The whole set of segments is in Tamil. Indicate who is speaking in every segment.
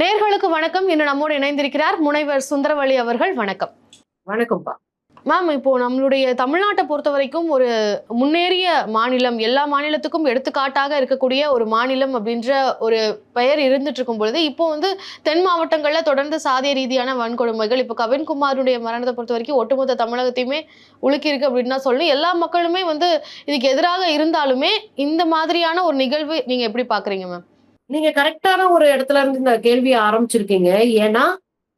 Speaker 1: நேர்களுக்கு வணக்கம். இன்று நம்மோடு இணைந்திருக்கிறார் முனைவர் சுந்தரவழி அவர்கள். வணக்கம்.
Speaker 2: வணக்கம்ப்பா.
Speaker 1: மேம் இப்போ நம்மளுடைய தமிழ்நாட்டை பொறுத்த வரைக்கும் ஒரு முன்னேறிய மாநிலம் எல்லா மாநிலத்துக்கும் எடுத்துக்காட்டாக இருக்கக்கூடிய ஒரு மாநிலம் அப்படின்ற ஒரு பெயர் இருந்துட்டு இருக்கும் பொழுது இப்போ வந்து தென் மாவட்டங்கள்ல தொடர்ந்து சாதிய ரீதியான வன்கொடுமைகள் இப்போ கவின்குமாருடைய மரணத்தை பொறுத்த வரைக்கும் ஒட்டுமொத்த தமிழகத்தையுமே உலுக்கி இருக்கு அப்படின்னு தான் சொல்லணும். எல்லா மக்களுமே வந்து இதுக்கு எதிராக இருந்தாலுமே இந்த மாதிரியான ஒரு நிகழ்வு நீங்க எப்படி பாக்குறீங்க மேம்?
Speaker 2: நீங்க கரெக்டான ஒரு இடத்துல இருந்து இந்த கேள்வியை ஆரம்பிச்சிருக்கீங்க. ஏன்னா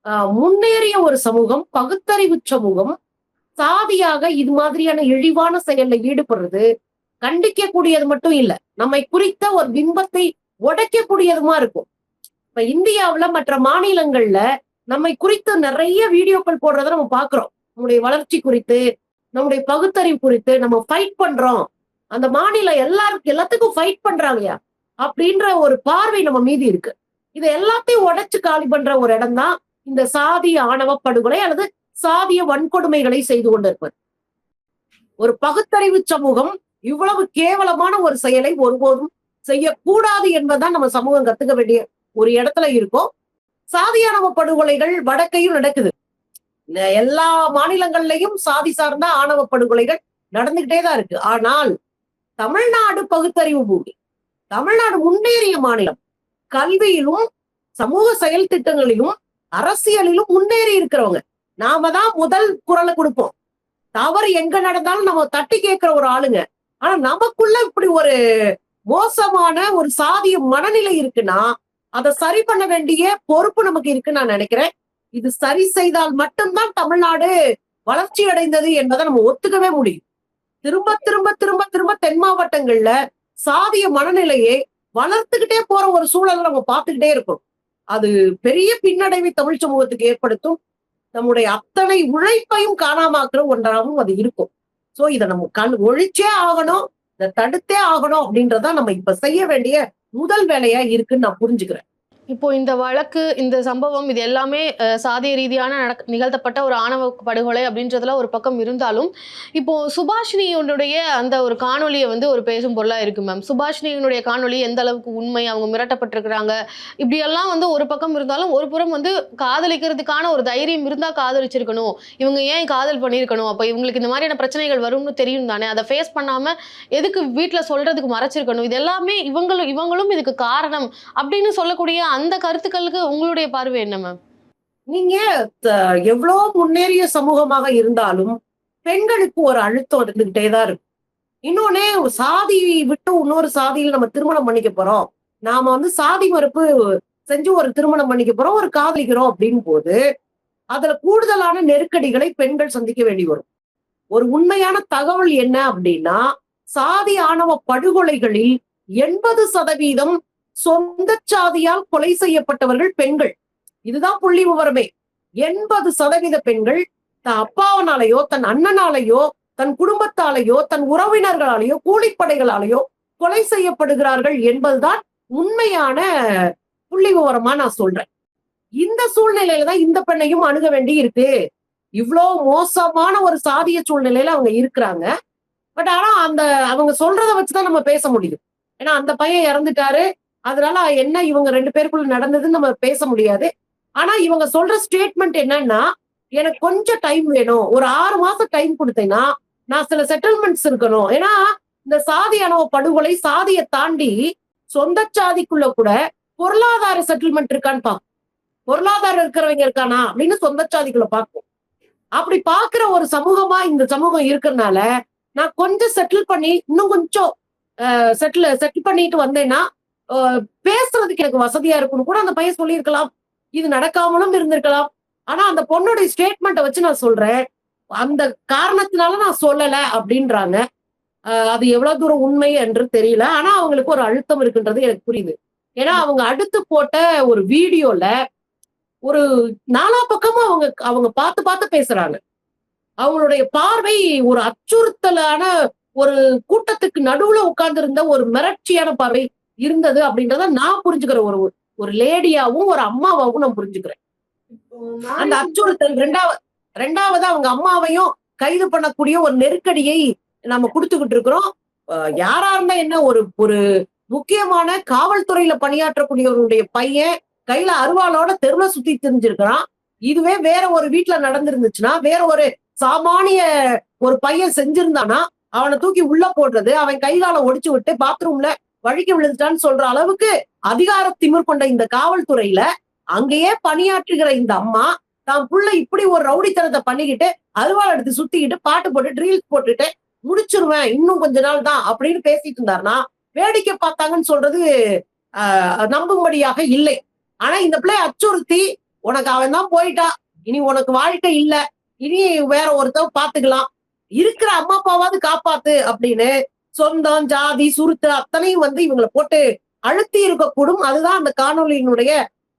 Speaker 2: ஆஹ், முன்னேறிய ஒரு சமூகம் பகுத்தறிவு சமூகம் சாதியாக இது மாதிரியான இழிவான செயல்ல ஈடுபடுறது கண்டிக்கக்கூடியது மட்டும் இல்ல. நம்மை குறித்த ஒரு பிம்பத்தை உடைக்கக்கூடியதுமா இருக்கும். இப்ப இந்தியாவுல மற்ற மாநிலங்கள்ல நம்மை குறித்து நிறைய வீடியோக்கள் போடுறத நம்ம பாக்குறோம். நம்முடைய வளர்ச்சி குறித்து நம்முடைய பகுத்தறிவு குறித்து நம்ம ஃபைட் பண்றோம். அந்த மாநிலம் எல்லாருக்கும் எல்லாத்துக்கும் ஃபைட் பண்றாங்கயா அப்படின்ற ஒரு பார்வை நம்ம மீதி இருக்கு. இதை எல்லாத்தையும் உடைச்சு காலி பண்ற ஒரு இடம் தான் இந்த சாதிய ஆணவ படுகொலை அல்லது சாதிய வன்கொடுமைகளை செய்து கொண்டிருப்பது. ஒரு பகுத்தறிவு சமூகம் இவ்வளவு கேவலமான ஒரு செயலை ஒருபோதும் செய்யக்கூடாது என்பதுதான் நம்ம சமூகம் கத்துக்க வேண்டிய ஒரு இடத்துல இருக்கோம். சாதிய படுகொலைகள் வடக்கையும் நடக்குது. எல்லா மாநிலங்கள்லயும் சாதி சார்ந்த ஆணவ படுகொலைகள் நடந்துகிட்டே தான் இருக்கு. ஆனால் தமிழ்நாடு பகுத்தறிவு பூமி தமிழ்நாடு முன்னேறிய மாநிலம். கல்வியிலும் சமூக செயல் திட்டங்களிலும் அரசியலிலும் முன்னேறி இருக்கிறவங்க. நாம தான் முதல் குரலை கொடுப்போம். தவறு எங்க நடந்தாலும் நம்ம தட்டி கேட்கிற ஒரு ஆளுங்க. ஆனா நமக்குள்ள இப்படி ஒரு மோசமான ஒரு சாதிய மனநிலை இருக்குன்னா அதை சரி பண்ண வேண்டிய பொறுப்பு நமக்கு இருக்குன்னு நான் நினைக்கிறேன். இது சரி செய்தால் மட்டும்தான் தமிழ்நாடு வளர்ச்சி அடைந்தது என்பதை நம்ம ஒத்துக்கவே முடியும். திரும்ப திரும்ப திரும்ப திரும்ப தென் மாவட்டங்கள்ல சாதிய மனநிலையை வளர்த்துக்கிட்டே போற ஒரு சூழலை நம்ம பார்த்துக்கிட்டே இருக்கோம் அது பெரிய பின்னடைவை தமிழ் சமூகத்துக்கு ஏற்படுத்தும். நம்முடைய அத்தனை உழைப்பையும் காணாமாக்குற ஒன்றாகவும் அது இருக்கும். சோ இதை நம்ம கண் ஒழிச்சே ஆகணும் இதை தடுத்தே ஆகணும் அப்படின்றதான் நம்ம இப்ப செய்ய வேண்டிய முதல் வேலையா இருக்குன்னு நான் புரிஞ்சுக்கிறேன்.
Speaker 1: இப்போ இந்த வழக்கு இந்த சம்பவம் இது எல்லாமே சாதிய ரீதியான நடக் நிகழ்த்தப்பட்ட ஒரு ஆணவ படுகொலை அப்படின்றதுல ஒரு பக்கம் இருந்தாலும் இப்போ சுபாஷினியுடைய அந்த ஒரு காணொலியை வந்து ஒரு பேசும் பொருளாக இருக்கு மேம் சுபாஷினியினுடைய காணொலி எந்த அளவுக்கு உண்மை அவங்க மிரட்டப்பட்டிருக்கிறாங்க இப்படியெல்லாம் வந்து ஒரு பக்கம் இருந்தாலும் ஒரு புறம் வந்து காதலிக்கிறதுக்கான ஒரு தைரியம் இருந்தால் காதலிச்சிருக்கணும். இவங்க ஏன் காதல் பண்ணியிருக்கணும்? அப்போ இவங்களுக்கு இந்த மாதிரியான பிரச்சனைகள் வரும்னு தெரியும் தானே? அதை ஃபேஸ் பண்ணாமல் எதுக்கு வீட்டில் சொல்கிறதுக்கு மறைச்சிருக்கணும்? இது எல்லாமே இவங்களும் இவங்களும் இதுக்கு காரணம் அப்படின்னு சொல்லக்கூடிய அந்த கருத்துக்களுக்கு உங்களுடைய பார்வை என்ன மேம்
Speaker 2: நீங்க எவ்வளோ எவ்வளவு முன்னேறிய சமூகமாக இருந்தாலும் பெண்களுக்கு ஒரு அழுத்தம் இருந்துகிட்டே தான் இருக்கும். இன்னொன்னு சாதி விட்டு இன்னொரு சாதியில் நம்ம திருமணம் பண்ணிக்க போறோம். நாம வந்து சாதி மறுப்பு செஞ்சு ஒரு திருமணம் பண்ணிக்க போறோம் ஒரு காதலிக்கிறோம் அப்படின்னு போது அதுல கூடுதலான நெருக்கடிகளை பெண்கள் சந்திக்க வேண்டி வரும். ஒரு உண்மையான தகவல் என்ன அப்படின்னா சாதி ஆணவ படுகொலைகளில் எண்பது சதவீதம் சொந்த சாதியால் கொலை செய்யப்பட்டவர்கள் பெண்கள். இதுதான் புள்ளி விவரமே. எண்பது சதவீத பெண்கள் தன் அப்பாவனாலேயோ தன் அண்ணனாலேயோ தன் குடும்பத்தாலேயோ தன் உறவினர்களாலேயோ கூலிப்படைகளாலேயோ கொலை செய்யப்படுகிறார்கள் என்பதுதான் உண்மையான புள்ளி விவரமா நான் சொல்றேன். இந்த சூழ்நிலையில தான் இந்த பெண்ணையும் அணுக வேண்டி இருக்கு. இவ்வளோ மோசமான ஒரு சாதிய சூழ்நிலையில அவங்க இருக்கிறாங்க. பட் ஆனா அந்த அவங்க சொல்றத வச்சுதான் நம்ம பேச முடியும். ஏன்னா அந்த பையன் இறந்துட்டாரு. அதனால என்ன இவங்க ரெண்டு பேருக்குள்ள நடந்ததுன்னு நம்ம பேச முடியாது. ஆனா இவங்க சொல்ற ஸ்டேட்மெண்ட் என்னன்னா எனக்கு கொஞ்சம் டைம் வேணும். ஒரு ஆறு மாசம் டைம் கொடுத்தேன்னா நான் சில செட்டில்மெண்ட்ஸ் இருக்கணும். ஏன்னா இந்த சாதி அணவ படுகொலை சாதியை தாண்டி சொந்த சாதிக்குள்ள கூட பொருளாதார செட்டில்மெண்ட் இருக்கான்னு பார்க்கும் பொருளாதாரம் இருக்கிறவங்க இருக்கானா அப்படின்னு சொந்த சாதிக்குள்ள பார்க்கும் அப்படி பாக்குற ஒரு சமூகமா இந்த சமூகம் இருக்கிறதுனால நான் கொஞ்சம் செட்டில் பண்ணி இன்னும் கொஞ்சம் செட்டில் செட்டில் பண்ணிட்டு வந்தேன்னா பேசுறதுக்கு எனக்கு வசதியா இருக்கும்னு கூட அந்த பையன் சொல்லியிருக்கலாம். இது நடக்காமலும் இருந்திருக்கலாம். ஆனா அந்த பொண்ணுடைய ஸ்டேட்மெண்ட்டை வச்சு நான் சொல்றேன். அந்த காரணத்தினால நான் சொல்லல அப்படின்றாங்க. அஹ், அது எவ்வளவு தூரம் உண்மை என்று தெரியல. ஆனா அவங்களுக்கு ஒரு அழுத்தம் இருக்குன்றது எனக்கு புரியுது. ஏன்னா அவங்க அடுத்து போட்ட ஒரு வீடியோல ஒரு நாலா பக்கமும் அவங்க அவங்க பார்த்து பார்த்து பேசுறாங்க. அவங்களுடைய பார்வை ஒரு அச்சுறுத்தலான ஒரு கூட்டத்துக்கு நடுவுல உட்கார்ந்து இருந்த ஒரு மிரட்சியான பார்வை இருந்தது அப்படின்றத நான் புரிஞ்சுக்கிற ஒரு ஒரு லேடியாவும் ஒரு அம்மாவாவும் நான் புரிஞ்சுக்கிறேன். அந்த அச்சுறுத்தல் ரெண்டாவது ரெண்டாவது அவங்க அம்மாவையும் கைது பண்ணக்கூடிய ஒரு நெருக்கடியை நம்ம கொடுத்துக்கிட்டு இருக்கிறோம். யாரா இருந்தா என்ன ஒரு ஒரு முக்கியமான காவல்துறையில பணியாற்றக்கூடியவருடைய பையன் கையில அருவாளோட தெருல சுத்தி தெரிஞ்சிருக்கிறான். இதுவே வேற ஒரு வீட்டுல நடந்திருந்துச்சுன்னா வேற ஒரு சாமானிய ஒரு பையன் செஞ்சிருந்தானா அவனை தூக்கி உள்ள போடுறது அவன் கை காலை ஒடிச்சு விட்டு பாத்ரூம்ல வழுக்கி விழுந்துட்டான்னு சொல்ற அளவுக்கு அதிகார திமிர் கொண்ட இந்த காவல்துறையில அங்கேயே பணியாற்றுகிற இந்த அம்மா தான் புள்ள இப்படி ஒரு ரவுடித்தனத்தை பண்ணிக்கிட்டு அருவாள் எடுத்து சுத்திக்கிட்டு பாட்டு போட்டு ரீல்ஸ் போட்டுட்டு முடிச்சிருவேன் இன்னும் கொஞ்ச நாள் தான் அப்படின்னு பேசிட்டு இருந்தாருன்னா வேடிக்கை பார்த்தாங்கன்னு சொல்றது ஆஹ், நம்பும்படியாக இல்லை. ஆனா இந்த பிள்ளை அச்சுறுத்தி உனக்கு அவன் தான் போயிட்டா இனி உனக்கு வாழ்க்கை இல்லை இனி வேற ஒருத்தர் பாத்துக்கலாம் இருக்கிற அம்மா அப்பாவாவது காப்பாத்து அப்படின்னு சொந்தம் ஜாதி சுருத்து அத்தனையும் வந்து இவங்களை போட்டு அழுத்தி இருக்கக்கூடும். அதுதான் அந்த காணொலியினுடைய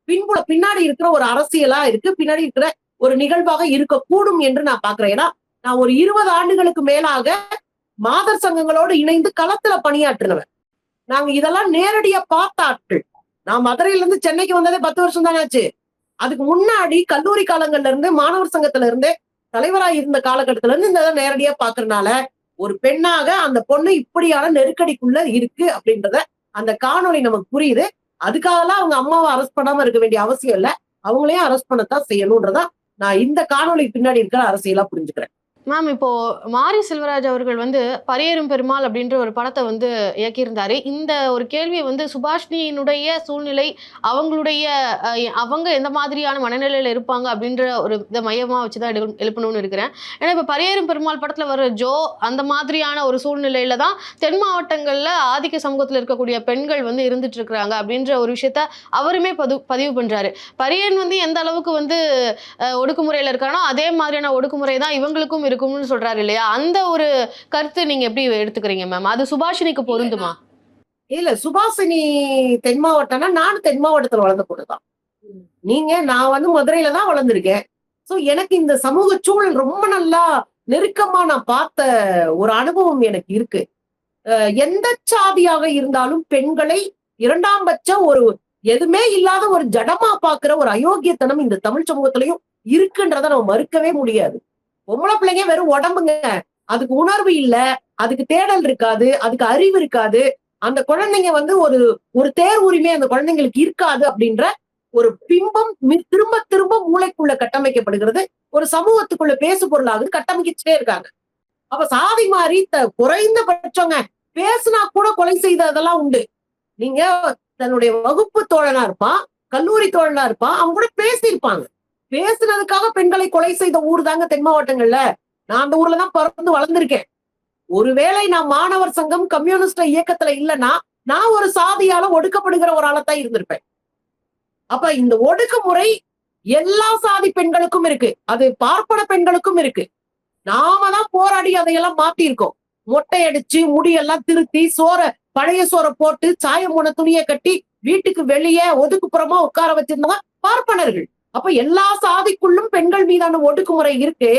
Speaker 2: பின்புல பின்னாடி இருக்கிற ஒரு அரசியலா இருக்கு. பின்னாடி இருக்கிற ஒரு நிகழ்வாக இருக்கக்கூடும் என்று நான் பாக்குறேன் ஏன்னா நான் ஒரு இருபது ஆண்டுகளுக்கு மேலாக மாதர் சங்கங்களோடு இணைந்து களத்துல பணியாற்றினவன். நாங்க இதெல்லாம் நேரடியா பார்த்த ஆட்கள். நான் மதுரையில இருந்து சென்னைக்கு வந்ததே பத்து வருஷம் தானே ஆச்சு. அதுக்கு முன்னாடி கல்லூரி காலங்கள்ல இருந்து மாணவர் சங்கத்துல இருந்து தலைவராக இருந்த காலகட்டத்துல இருந்து இந்த நேரடியா பாக்குறதுனால ஒரு பெண்ணாக அந்த பொண்ணு இப்படியான நெருக்கடிக்குள்ள இருக்கு அப்படின்றத அந்த காணொளி நமக்கு புரியுது. அதுக்காகலாம் அவங்க அம்மாவை அரெஸ்ட் பண்ணாம இருக்க வேண்டிய அவசியம் இல்ல. அவங்களையும் அரெஸ்ட் பண்ணத்தான் செய்யணும்ன்றதா நான் இந்த காணொலி பின்னாடி இருக்கிற அரசியலா புரிஞ்சுக்கிறேன்.
Speaker 1: மேம் இப்போ மாரி செல்வராஜ் அவர்கள் வந்து பரியேறும் பெருமாள் அப்படின்ற ஒரு படத்தை வந்து இயக்கியிருந்தாரு. இந்த ஒரு கேள்வி வந்து சுபாஷினியினுடைய சூழ்நிலை அவங்களுடைய அவங்க எந்த மாதிரியான மனநிலையில் இருப்பாங்க அப்படின்ற ஒரு இதை மையமாக வச்சு தான் எழு- எழுப்பணும்னு இருக்கிறேன். ஏன்னா இப்போ பரியேறும் பெருமாள் படத்தில் வர ஜோ அந்த மாதிரியான ஒரு சூழ்நிலையில தான் தென் மாவட்டங்களில் ஆதிக்க சமூகத்தில் இருக்கக்கூடிய பெண்கள் வந்து இருந்துட்டு இருக்கிறாங்க அப்படின்ற ஒரு விஷயத்த அவருமே பதிவு பதிவு பண்ணுறாரு பரியன் வந்து எந்த அளவுக்கு வந்து ஒடுக்குமுறையில் இருக்கானோ அதே மாதிரியான ஒடுக்குமுறை தான் இவங்களுக்கும் இருக்கும்னு சொல்றாரு இல்லையா? அந்த ஒரு கருத்து நீங்க எப்படி எடுத்துக்கிறீங்க மேம் அது சுபாஷினிக்கு பொருந்துமா?
Speaker 2: இல்ல சுபாசினி தென் மாவட்டம்னா நானும் தென் மாவட்டத்துல வளர்ந்த பொண்ணுதான் நீங்க நான் வந்து மதுரையில தான் வளர்ந்திருக்கேன். சோ எனக்கு இந்த சமூக சூழல் ரொம்ப நல்லா நெருக்கமா நான் பார்த்த ஒரு அனுபவம் எனக்கு இருக்கு. எந்த சாதியாக இருந்தாலும் பெண்களை இரண்டாம் பட்ச ஒரு எதுவுமே இல்லாத ஒரு ஜடமா பாக்குற ஒரு அயோக்கியத்தனம் இந்த தமிழ் சமூகத்திலையும் இருக்குன்றத நம்ம மறுக்கவே முடியாது. பொம்பளை பிள்ளைங்க வெறும் உடம்புங்க. அதுக்கு உணர்வு இல்ல அதுக்கு தேடல் இருக்காது அதுக்கு அறிவு இருக்காது. அந்த குழந்தைங்க வந்து ஒரு ஒரு தேர் உரிமை அந்த குழந்தைங்களுக்கு இருக்காது அப்படின்ற ஒரு பிம்பம் திரும்ப திரும்ப மூளைக்குள்ள கட்டமைக்கப்படுகிறது. ஒரு சமூகத்துக்குள்ள பேசு பொருளாகுது கட்டமைக்கிட்டே இருக்காங்க. அப்ப சாதி மாறி குறைந்த குறைந்தபட்சங்க. பேசுனா கூட கொலை செய்ததெல்லாம் உண்டு. நீங்க தன்னுடைய வகுப்பு தோழனா இருப்பான் கல்லூரி தோழனா இருப்பான் அவங்க கூட பேசியிருப்பாங்க. பேசுனதுக்காக பெண்களை கொலை செய்த ஊர் தாங்க தென் மாவட்டங்கள்ல. நான் அந்த ஊர்ல தான் பிறந்து வளர்ந்திருக்கேன். ஒருவேளை நான் மாணவர் சங்கம் கம்யூனிஸ்ட் இயக்கத்துல இல்லைன்னா நான் ஒரு சாதியால ஒடுக்கப்படுகிற ஒரு ஆளத்தான் இருந்திருப்பேன். அப்ப இந்த ஒடுக்குமுறை எல்லா சாதி பெண்களுக்கும் இருக்கு. அது பார்ப்பன பெண்களுக்கும் இருக்கு. நாம தான் போராடி அதையெல்லாம் மாத்திருக்கோம் மொட்டை அடிச்சு முடியெல்லாம் திருத்தி சோற பழைய சோற போட்டு சாயம் போன துணியை கட்டி வீட்டுக்கு வெளியே ஒதுக்குப்புறமா உட்கார வச்சிருந்தவங்க பார்ப்பனர்கள். அப்ப எல்லா சாதிக்குள்ளும் பெண்கள் மீதான ஒடுக்குமுறை இருக்கு.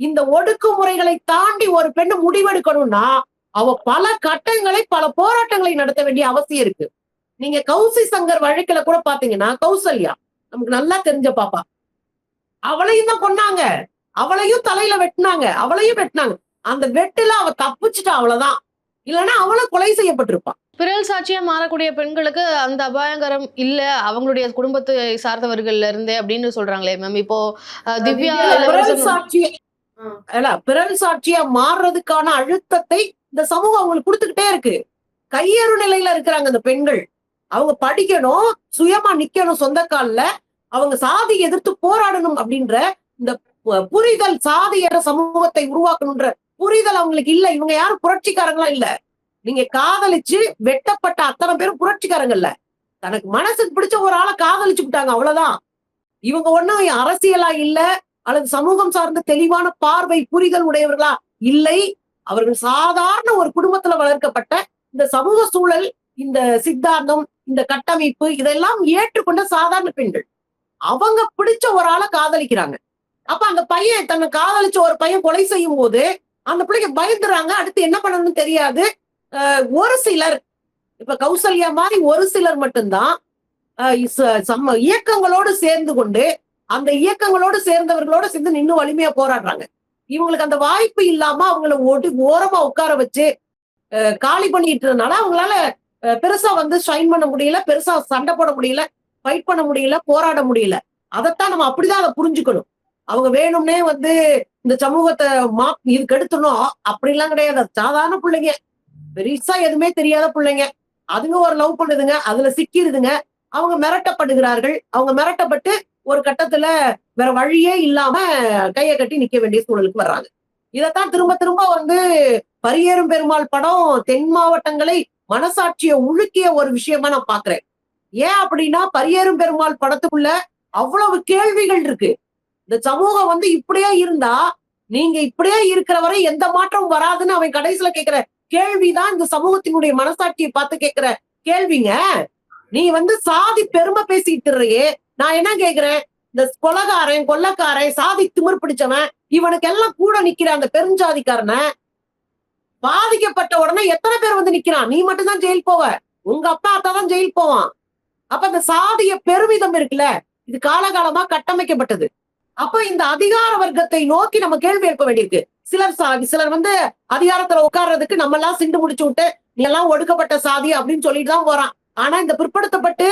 Speaker 2: இந்த ஒடுக்குமுறைகளை தாண்டி ஒரு பெண் முடிவெடுக்கணும்னா அவ பல கட்டங்களை பல போராட்டங்களை நடத்த வேண்டிய அவசியம் இருக்கு. நீங்க கௌசி சங்கர் வழக்கில கூட பாத்தீங்கன்னா கௌசல்யா நமக்கு நல்லா தெரிஞ்ச பாப்பா. அவளையும் தான் கொன்னாங்க. அவளையும் தலையில வெட்டினாங்க. அவளையும் வெட்டினாங்க. அந்த வெட்டுல அவ தப்பிச்சுட்டா அவ்வளவுதான். இல்லைன்னா அவளை கொலை செய்யப்பட்டிருப்பா
Speaker 1: பிறல் சாட்சியா மாறக்கூடிய பெண்களுக்கு அந்த அபாயங்கரம் இல்ல அவங்களுடைய குடும்பத்தை சார்ந்தவர்கள்ல இருந்தே அப்படின்னு சொல்றாங்களே மேம் இப்போ திவ்யா
Speaker 2: சாட்சிய பிறல் சாட்சியா மாறுறதுக்கான அழுத்தத்தை இந்த சமூகம் அவங்களுக்கு கொடுத்துக்கிட்டே இருக்கு. கையேறு நிலையில இருக்கிறாங்க இந்த பெண்கள். அவங்க படிக்கணும் சுயமா நிக்கணும் சொந்த கால்ல அவங்க சாதி எதிர்த்து போராடணும் அப்படின்ற இந்த புரிதல் சாதியற சமூகத்தை உருவாக்கணுன்ற புரிதல் அவங்களுக்கு இல்ல. இவங்க யாரும் புரட்சிக்காரங்களா இல்ல. நீங்க காதலிச்சு வெட்டப்பட்ட அத்தனை பேரும் புரட்சிக்காரங்கல்ல தனக்கு மனசுக்கு பிடிச்ச ஒரு ஆளை காதலிச்சு விட்டாங்க அவ்வளவுதான். இவங்க ஒண்ணும் அரசியலா இல்ல அல்லது சமூகம் சார்ந்த தெளிவான பார்வை புரிதல் உடையவர்களா இல்லை. அவர்கள் சாதாரண ஒரு குடும்பத்துல வளர்க்கப்பட்ட இந்த சமூக சூழல் இந்த சித்தாந்தம் இந்த கட்டமைப்பு இதெல்லாம் ஏற்றுக்கொண்ட சாதாரண பெண்கள். அவங்க பிடிச்ச ஒரு ஆளை காதலிக்கிறாங்க. அப்ப அந்த பையன் தன்னை காதலிச்ச ஒரு பையன் கொலை செய்யும் போது அந்த பிள்ளைங்க பயந்துறாங்க. அடுத்து என்ன பண்ணணும்னு தெரியாது. ஒரு சிலர். இப்ப கௌசல்யா மாதிரி ஒரு சிலர் மட்டும்தான் சம்ம இயக்கங்களோடு சேர்ந்து கொண்டு அந்த இயக்கங்களோடு சேர்ந்தவர்களோட சேர்ந்து இன்னும் வலிமையா போராடுறாங்க. இவங்களுக்கு அந்த வாய்ப்பு இல்லாம அவங்கள ஓட்டி ஓரமா உட்கார வச்சு காலி பண்ணிட்டு இருந்தனால அவங்களால பெருசா வந்து ஷைன் பண்ண முடியல பெருசா சண்டை போட முடியல ஃபைட் பண்ண முடியல போராட முடியல. அதைத்தான் நம்ம அப்படிதான் அதை புரிஞ்சுக்கணும். அவங்க வேணும்னே வந்து இந்த சமூகத்தை மா இதுக்கு எடுத்துடணும். அப்படிலாம் கிடையாது. சாதாரண பிள்ளைங்க. பெருசா எதுவுமே தெரியாத பிள்ளைங்க. அதுங்க ஒரு லவ் பண்ணுதுங்க. அதுல சிக்கிருதுங்க. அவங்க மிரட்டப்படுகிறார்கள். அவங்க மிரட்டப்பட்டு ஒரு கட்டத்துல வேற வழியே இல்லாம கையை கட்டி நிக்க வேண்டிய சூழலுக்கு வர்றாங்க. இதைத்தான் திரும்ப திரும்ப வந்து பரியேறும் பெருமாள் படம் தென் மாவட்டங்களை மனசாட்சியை உழுக்கிய ஒரு விஷயமா நான் பாக்குறேன். ஏன் அப்படின்னா பரியேறும் பெருமாள் படத்துக்குள்ள அவ்வளவு கேள்விகள் இருக்கு. இந்த சமூகம் வந்து இப்படியே இருந்தா நீங்க இப்படியே இருக்கிற வரை எந்த மாற்றம் வராதுன்னு அவன் கடைசியில கேக்குற. கேள்விதான் இந்த சமூகத்தினுடைய மனசாட்சியை பார்த்து கேக்குற. கேள்விங்க நீ வந்து சாதி பெருமை பேசிட்டுர்றையே நான் என்ன கேக்குறேன்? இந்த கொலகாரன் கொள்ளக்காரன் சாதி திமிர் பிடிச்சவன் இவனுக்கு எல்லாம் கூட நிக்கிற அந்த பெருஞ்சாதிக்காரனை பாதிக்கப்பட்ட உடனே எத்தனை பேர் வந்து நிக்கிறான்? நீ மட்டும் தான் ஜெயில் போவ. உங்க அப்பா அத்தா தான் ஜெயில் போவான். அப்ப இந்த சாதிய பெருமிதம் இருக்குல்ல இது காலகாலமா கட்டமைக்கப்பட்டது. அப்ப இந்த அதிகார வர்க்கத்தை நோக்கி நம்ம கேள்வி எழுப்ப வேண்டியிருக்கு. சிலர் சாதி சிலர் வந்து அதிகாரத்துல உட்கார்றதுக்கு நம்ம எல்லாம் சிண்டு முடிச்சு விட்டு நீ எல்லாம் ஒடுக்கப்பட்ட சாதி அப்படின்னு சொல்லிட்டு தான் போறான். ஆனா இந்த பிற்படுத்தப்பட்டு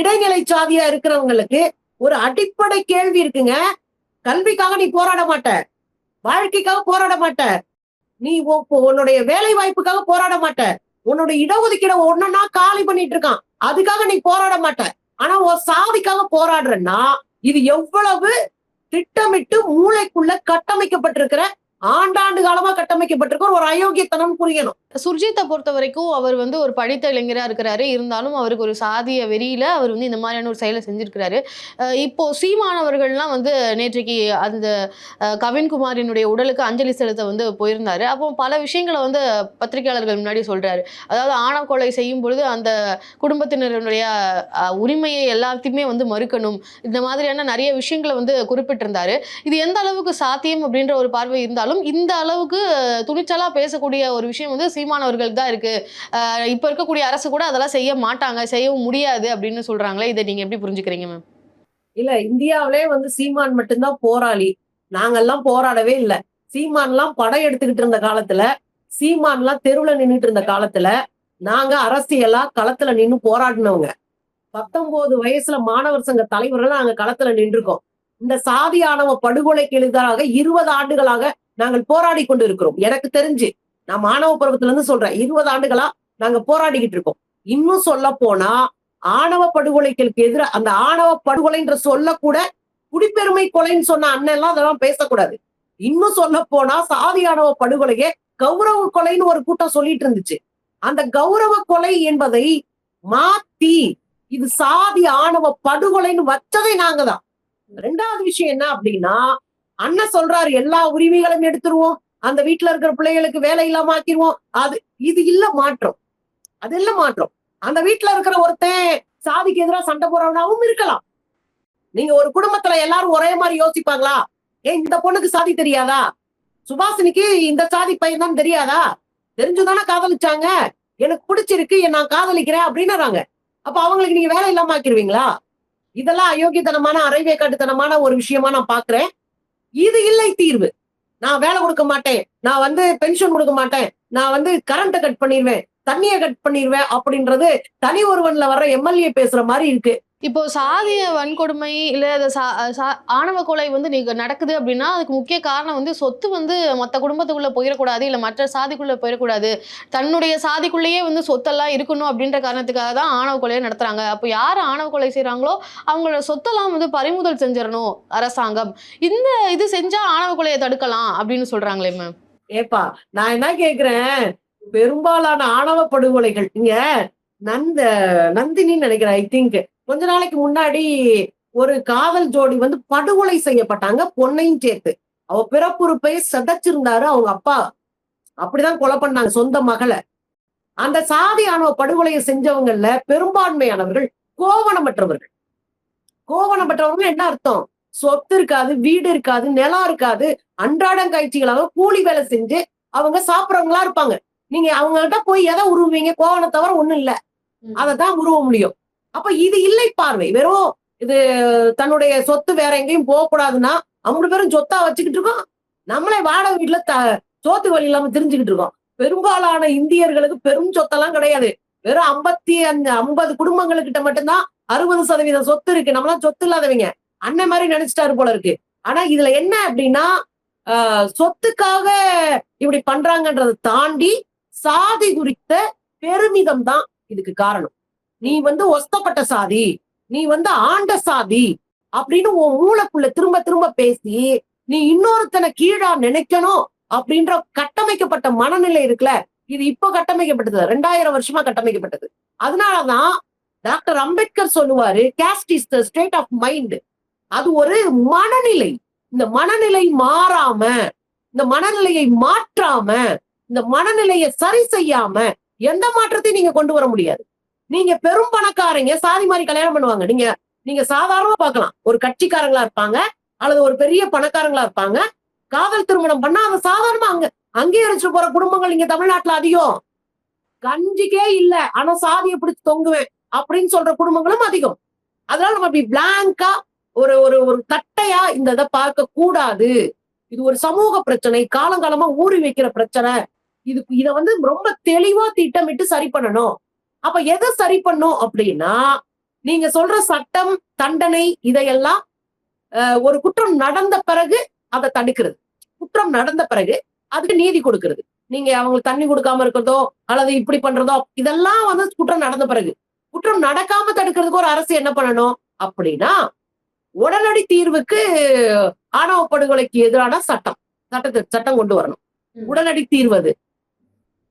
Speaker 2: இடைநிலை சாதியா இருக்கிறவங்களுக்கு ஒரு அடிப்படை கேள்வி இருக்குங்க. கல்விக்காக நீ போராட மாட்ட. வாழ்க்கைக்காக போராட மாட்ட. நீ உன்னுடைய வேலை வாய்ப்புக்காக போராட மாட்ட. உன்னோட இடஒதுக்கீட ஒன்னா காலி பண்ணிட்டு இருக்கான். அதுக்காக நீ போராட மாட்ட. ஆனா உன் சாதிக்காக போராடுறன்னா இது எவ்வளவு திட்டமிட்டு மூளைக்குள்ள கட்டமைக்கப்பட்டிருக்கிற ஆண்டாண்டு காலமா கட்டமைக்கப்பட்டிருக்கிற ஒரு அயோக்கியத்தனம் புரியணும்.
Speaker 1: சுர்ஜித்தை பொறுத்த வரைக்கும் அவர் வந்து ஒரு படித்த இளைஞராக இருக்கிறாரு. இருந்தாலும் அவருக்கு ஒரு சாதிய வெறியில் அவர் வந்து இந்த மாதிரியான ஒரு செயலை செஞ்சுருக்கிறாரு. இப்போது சீமானவர்கள்லாம் வந்து நேற்றைக்கு அந்த கவின்குமாரினுடைய உடலுக்கு அஞ்சலி செலுத்த வந்து போயிருந்தாரு. அப்போ பல விஷயங்களை வந்து பத்திரிகையாளர்கள் முன்னாடி சொல்கிறாரு அதாவது ஆணவ கொலை செய்யும் பொழுது அந்த குடும்பத்தினருடைய உரிமையை எல்லாத்தையுமே வந்து மறுக்கணும். இந்த மாதிரியான நிறைய விஷயங்களை வந்து குறிப்பிட்டிருந்தாரு. இது எந்த அளவுக்கு சாத்தியம் அப்படின்ற ஒரு பார்வை இருந்தாலும் இந்த அளவுக்கு துணிச்சலாக பேசக்கூடிய ஒரு விஷயம் வந்து சீமானவர்களுக்கு தான் இருக்கு. அஹ் இப்ப இருக்கக்கூடிய அரசு கூட அதெல்லாம் செய்ய மாட்டாங்க செய்யவும் முடியாது அப்படின்னு சொல்றாங்களே இதை நீங்க எப்படி புரிஞ்சுக்கிறீங்க மேம்
Speaker 2: இல்ல இந்தியாவிலே வந்து சீமான் மட்டும்தான் போராளி. நாங்கெல்லாம் போராடவே இல்ல. சீமான்லாம் படம் எடுத்துக்கிட்டு இருந்த காலத்துல சீமான்லாம் தெருவுல நின்னுட்டு இருந்த காலத்துல நாங்க அரசியலா களத்துல நின்னு போராடினவங்க. பத்தொன்பது வயசுல மாணவர் சங்க தலைவர்கள் நாங்க களத்துல நின்றுக்கோம் இந்த சாதி ஆணவ படுகொலைக்கு எதிராக இருபது ஆண்டுகளாக நாங்கள் போராடி கொண்டு இருக்கிறோம் எனக்கு தெரிஞ்சு. நான் மாணவ பருவத்துல இருந்து சொல்றேன். இருபது ஆண்டுகளா நாங்க போராடிக்கிட்டு இருக்கோம். இன்னும் சொல்ல போனா ஆணவ படுகொலைகளுக்கு எதிராக அந்த ஆணவ படுகொலைன்ற சொல்ல கூட குடிப்பெருமை கொலைன்னு சொன்ன அண்ணன் எல்லாம் அதெல்லாம் பேசக்கூடாது. இன்னும் சொல்ல போனா சாதி ஆணவ படுகொலையே கௌரவ கொலைன்னு ஒரு கூட்டம் சொல்லிட்டு இருந்துச்சு. அந்த கௌரவ கொலை என்பதை மாத்தி இது சாதி ஆணவ படுகொலைன்னு வச்சதே நாங்க தான் ரெண்டாவது விஷயம் என்ன அப்படின்னா அண்ணன் சொல்றாரு எல்லா உரிமைகளும் எடுத்துருவோம். அந்த வீட்டுல இருக்கிற பிள்ளைகளுக்கு வேலை இல்லாம ஆக்கிடுவோம் அது இது இல்ல மாற்றம். அது இல்ல மாற்றம். அந்த வீட்டுல இருக்கிற ஒருத்தன் சாதிக்கு எதிராக சண்டை போறவனாவும் இருக்கலாம். நீங்க ஒரு குடும்பத்துல எல்லாரும் ஒரே மாதிரி யோசிப்பாங்களா? ஏன் இந்த பொண்ணுக்கு சாதி தெரியாதா? சுபாசினிக்கு இந்த சாதி பையன் தான் தெரியாதா? தெரிஞ்சுதானே காதலிச்சாங்க? எனக்கு பிடிச்சிருக்கு நான் காதலிக்கிறேன் அப்படின்னுறாங்க. அப்ப அவங்களுக்கு நீங்க வேலை இல்லாம ஆக்கிருவீங்களா? இதெல்லாம் அயோக்கியத்தனமான அரைவே காட்டுத்தனமான ஒரு விஷயமா நான் பாக்குறேன். இது இல்லை தீர்வு. நான் வேலை கொடுக்க மாட்டேன். நான் வந்து பென்ஷன் கொடுக்க மாட்டேன். நான் வந்து கரண்ட்டை கட் பண்ணிடுவேன் தண்ணியை கட் பண்ணிடுவேன் அப்படின்றது தனி ஒருவன்ல வர்ற எம்எல்ஏ பேசுற மாதிரி இருக்கு.
Speaker 1: இப்போ சாதிய வன்கொடுமை இல்ல சா- சா- ஆணவ கொலை வந்து நீங்க நடக்குது அப்படின்னா அதுக்கு முக்கிய காரணம் வந்து சொத்து வந்து மற்ற குடும்பத்துக்குள்ள போயிடக்கூடாது இல்ல மற்ற சாதிக்குள்ள போயிடக்கூடாது தன்னுடைய சாதிக்குள்ளேயே வந்து சொத்தெல்லாம் இருக்கணும் அப்படின்ற காரணத்துக்காக தான் ஆணவ கொலையை நடத்துறாங்க. அப்போ யார் ஆணவ கொலை செய்யறாங்களோ அவங்களோட சொத்தெல்லாம் வந்து பறிமுதல் செஞ்சிடணும் அரசாங்கம். இந்த இது செஞ்சா ஆணவ கொலையை தடுக்கலாம் அப்படின்னு சொல்றாங்களே மேம்
Speaker 2: ஏப்பா நான் என்ன கேக்குறேன்? பெரும்பாலான ஆணவ படுகொலைகள் இங்க நந்த நந்தினின்னு நினைக்கிறேன் ஐ திங்க் கொஞ்ச நாளைக்கு முன்னாடி ஒரு காதல் ஜோடி வந்து படுகொலை செய்யப்பட்டாங்க பொண்ணையும் சேர்த்து. அவ பிறப்புறுப்பை செதைச்சிருந்தாரு அவங்க அப்பா. அப்படிதான் கொலை பண்ணாங்க சொந்த மகளை. அந்த சாதி ஆணவ படுகொலையை செஞ்சவங்கல்ல பெரும்பான்மையானவர்கள் கோவணமற்றவர்கள். கோவணமற்றவர்கள் என்ன அர்த்தம்? சொத்து இருக்காது வீடு இருக்காது நிலம் இருக்காது அன்றாடம் காய்ச்சிகளாக கூலி வேலை செஞ்சு அவங்க சாப்பிடுறவங்களா இருப்பாங்க. நீங்க அவங்க கிட்ட போய் எதை உருவுவீங்க? கோவணை தவிர ஒண்ணும் இல்ல.
Speaker 1: ம்.
Speaker 2: அதத்தான் உருவ முடியும். அப்ப இது இல்லை பார்வை. வெறும் இது தன்னுடைய சொத்து வேற எங்கேயும் போக கூடாதுன்னா அவங்க பேரும் சொத்தா வச்சுக்கிட்டு இருக்கோம். நம்மளே வாடகை வீட்டுல த சோத்து வழி இல்லாம தெரிஞ்சுக்கிட்டு இருக்கோம். பெரும்பாலான இந்தியர்களுக்கு பெரும் சொத்தெல்லாம் கிடையாது. வெறும் ஐம்பத்தி அஞ்சு ஐம்பது குடும்பங்களுக்கிட்ட மட்டும்தான் அறுபது சதவீத சொத்து இருக்கு. நம்மளாம் சொத்து இல்லாதவங்க. அண்ணன் மாதிரி நினைச்சிட்டாரு போல இருக்கு. ஆனா இதுல என்ன அப்படின்னா ஆஹ் சொத்துக்காக இப்படி பண்றாங்கன்றதை தாண்டி சாதி குறித்த பெருமிதம் தான் இதுக்கு காரணம். நீ வந்து ஒஸ்தப்பட்ட சாதி நீ வந்து ஆண்ட சாதி அப்படின்னு உன் மூளைக்குள்ள திரும்ப திரும்ப பேசி நீ இன்னொருத்தனை கீழா நினைக்கணும் அப்படின்ற கட்டமைக்கப்பட்ட மனநிலை இருக்குல்ல இது இப்போ கட்டமைக்கப்பட்டது ரெண்டாயிரம் வருஷமா கட்டமைக்கப்பட்டது. அதனாலதான் டாக்டர் அம்பேத்கர் சொல்லுவாரு caste is the state of mind அது ஒரு மனநிலை. இந்த மனநிலை மாறாம இந்த மனநிலையை மாற்றாம இந்த மனநிலையை சரி செய்யாம எந்த மாற்றத்தையும் நீங்க கொண்டு வர முடியாது. நீங்க பெரும் பணக்காரங்க சாதி மாதிரி கல்யாணம் பண்ணுவாங்க. நீங்க நீங்க சாதாரணமா பார்க்கலாம். ஒரு கட்சிக்காரங்களா இருப்பாங்க அல்லது ஒரு பெரிய பணக்காரங்களா இருப்பாங்க. காதல் திருமணம் பண்ணா அது சாதாரணமா அங்க அங்கீகரிச்சு போற குடும்பங்கள் இங்க தமிழ்நாட்டுல அதிகம். கஞ்சிக்கே இல்ல. ஆனா சாதியை பிடிச்சு தொங்குவேன் அப்படின்னு சொல்ற குடும்பங்களும் அதிகம். அதனால நம்ம இப்படி பிளாங்கா ஒரு ஒரு ஒரு தட்டையா இந்த இதை பார்க்க கூடாது இது ஒரு சமூக பிரச்சனை. காலங்காலமா ஊறி வைக்கிற பிரச்சனை. இது இத வந்து ரொம்ப தெளிவா திட்டமிட்டு சரி பண்ணணும். அப்ப எதை சரி பண்ணும் அப்படின்னா நீங்க சொல்ற சட்டம் தண்டனை இதையெல்லாம் ஒரு குற்றம் நடந்த பிறகு அதை தடுக்கிறது. குற்றம் நடந்த பிறகு அதுக்கு நீதி கொடுக்கிறது. நீங்க அவங்களுக்கு தண்ணி கொடுக்காம இருக்கிறதோ அல்லது இப்படி பண்றதோ இதெல்லாம் வந்து குற்றம் நடந்த பிறகு. குற்றம் நடக்காம தடுக்கிறதுக்கு ஒரு அரசு என்ன பண்ணணும் அப்படின்னா உடனடி தீர்வுக்கு ஆணவ படுகொலைக்கு எதிரான சட்டம். சட்டத்தை சட்டம் கொண்டு வரணும். உடனடி தீர்வு அது.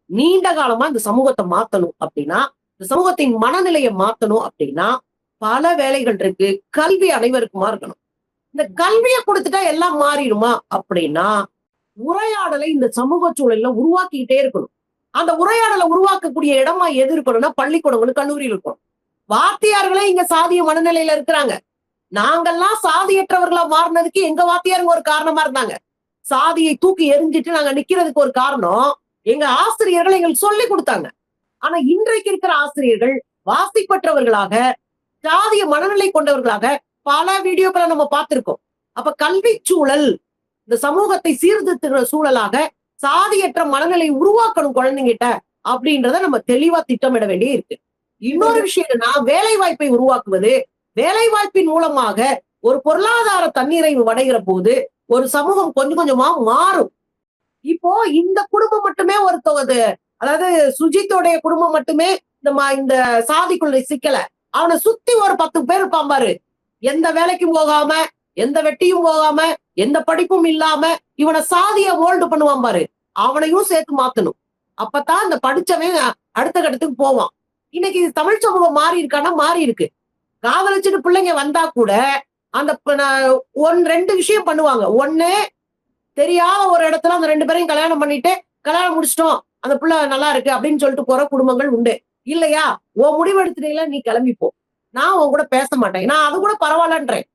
Speaker 2: நீண்ட காலமா இந்த சமூகத்தை மாத்தணும் அப்படின்னா சமூகத்தின் மனநிலையை மாத்தணும் அப்படின்னா பல வேலைகள் இருக்கு. கல்வி அனைவருக்குமா இருக்கணும். இந்த கல்வியை கொடுத்துட்டா எல்லாம் மாறிடுமா அப்படின்னா உரையாடலை இந்த சமூக சூழல்ல உருவாக்கிக்கிட்டே இருக்கணும். அந்த உரையாடலை உருவாக்கக்கூடிய இடமா எது இருக்கணும்னா பள்ளிக்கூடங்களும் கல்லூரியில் இருக்கணும். வாத்தியார்களே இங்க சாதிய மனநிலையில இருக்கிறாங்க. நாங்கெல்லாம் சாதியற்றவர்களா மாறினதுக்கு எங்க வாத்தியாருங்க ஒரு காரணமா இருந்தாங்க. சாதியை தூக்கி எரிஞ்சிட்டு நாங்க நிக்கிறதுக்கு ஒரு காரணம் எங்க ஆசிரியர்கள் எங்களுக்கு சொல்லி கொடுத்தாங்க. ஆனா இன்றைக்கு இருக்கிற ஆசிரியர்கள் வாசிப்பற்றவர்களாக ஜாதிய மனநிலை கொண்டவர்களாக பல வீடியோக்களை நம்ம பார்த்திருக்கோம். அப்ப கல்வி சூழல் இந்த சமூகத்தை சீர்திருத்துகிற சூழலாக சாதியற்ற மனநிலை உருவாக்கணும் குழந்தைங்கிட்ட அப்படின்றத நம்ம தெளிவா திட்டமிட வேண்டிய இருக்கு. இன்னொரு விஷயம் என்னன்னா வேலை வாய்ப்பை உருவாக்குவது வேலை வாய்ப்பின் மூலமாக ஒரு பொருளாதார தன்னிறைவு அடைகிற போது ஒரு சமூகம் கொஞ்சம் கொஞ்சமா மாறும். இப்போ இந்த குடும்பம் மட்டுமே ஒரு அதாவது சுஜித்தோடைய குடும்பம் மட்டுமே இந்த இந்த சாதிக்குள்ள சிக்கல. அவனை சுத்தி ஒரு பத்து பேர் இருப்பான் பாரு. எந்த வேலைக்கும் போகாம எந்த வெட்டியும் போகாம எந்த படிப்பும் இல்லாம இவனை சாதிய ஹோல்டு பண்ணுவான் பாரு. அவனையும் சேர்த்து மாத்தணும். அப்பதான் இந்த படிச்சவன் அடுத்த கட்டத்துக்கு போவான். இன்னைக்கு தமிழ் சமூகம் மாறி இருக்கான்னா மாறி இருக்கு. காதலிச்சுட்டு பிள்ளைங்க வந்தா கூட அந்த ஒன் ரெண்டு விஷயம் பண்ணுவாங்க. ஒண்ணு தெரியாத ஒரு இடத்துல அந்த ரெண்டு பேரையும் கல்யாணம் பண்ணிட்டு கல்யாணம் முடிச்சிட்டோம். அந்த பிள்ளை நல்லா இருக்கு அப்படின்னு சொல்லிட்டு போற குடும்பங்கள் உண்டு. இல்லையா? உன் முடிவெடுத்துட்டீங்களா நீ கிளம்பிப்போ நான் உன் கூட பேச மாட்டேன். நான் அது கூட பரவாயில்லன்றேன்.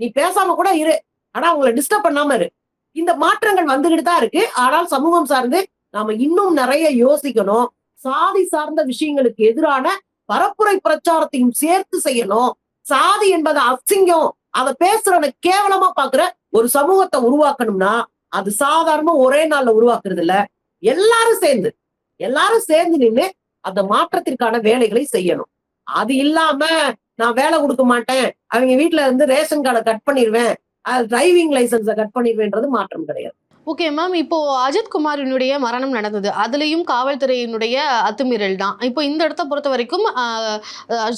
Speaker 2: நீ பேசாம கூட இரு. ஆனா உங்களை டிஸ்டர்ப் பண்ணாம இரு. இந்த மாற்றங்கள் வந்துகிட்டு தான் இருக்கு. ஆனால் சமூகம் சார்ந்து நாம இன்னும் நிறைய யோசிக்கணும். சாதி சார்ந்த விஷயங்களுக்கு எதிரான பரப்புரை பிரச்சாரத்தையும் சேர்த்து செய்யணும். சாதி என்பது அசிங்கம். அதை பேசுறவனை கேவலமா பாக்குற ஒரு சமூகத்தை உருவாக்கணும்னா அது சாதாரணமா ஒரே நாள்ல உருவாக்குறது இல்ல எல்லாரும் சேர்ந்து எல்லாரும் சேர்ந்து நின்று அந்த மாற்றத்திற்கான வேலைகளை செய்யணும். அது இல்லாம நான் வேலை கொடுக்க மாட்டேன் அவங்க வீட்டுல இருந்து ரேஷன் கார்டை கட் பண்ணிடுவேன் டிரைவிங் லைசன்ஸை கட் பண்ணிடுவேன்றது மாற்றம் கிடையாது.
Speaker 1: ஓகே மேம் இப்போ அஜித் குமாரினுடைய மரணம் நடந்தது. அதுலேயும் காவல்துறையினுடைய அத்துமீறல் தான். இப்போ இந்த இடத்த பொறுத்த வரைக்கும்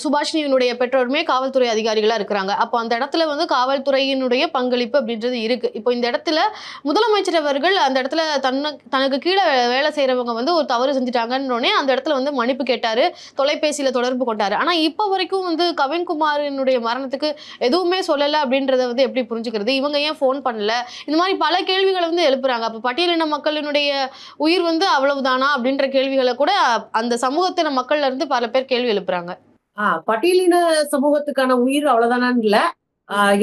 Speaker 1: சுபாஷினியினுடைய பெற்றோருமே காவல்துறை அதிகாரிகளாக இருக்கிறாங்க. அப்போ அந்த இடத்துல வந்து காவல்துறையினுடைய பங்களிப்பு அப்படின்றது இருக்கு. இப்போ இந்த இடத்துல முதலமைச்சர் அவர்கள் அந்த இடத்துல தன்ன தனக்கு கீழே வேலை செய்கிறவங்க வந்து ஒரு தவறு செஞ்சுட்டாங்கன்னொடனே அந்த இடத்துல வந்து மன்னிப்பு கேட்டார். தொலைபேசியில் தொடர்பு கொண்டார். ஆனால் இப்போ வரைக்கும் வந்து கவின்குமாரினுடைய மரணத்துக்கு எதுவுமே சொல்லலை அப்படின்றத வந்து எப்படி புரிஞ்சுக்கிறது? இவங்க ஏன் ஃபோன் பண்ணல? இந்த மாதிரி பல கேள்விகளை வந்து எழுப்புறாங்க. அப்போ பட்டியலின மக்களினுடைய உயிர் வந்து அவ்வளவுதானா அப்படின்ற கேள்விகளை கூட அந்த சமூகத்தின மக்கள்ல இருந்து பல பேர் கேள்வி எழுப்புறாங்க.
Speaker 2: ஆஹ் பட்டியலின சமூகத்துக்கான உயிர் அவ்வளவுதானான்னு இல்ல.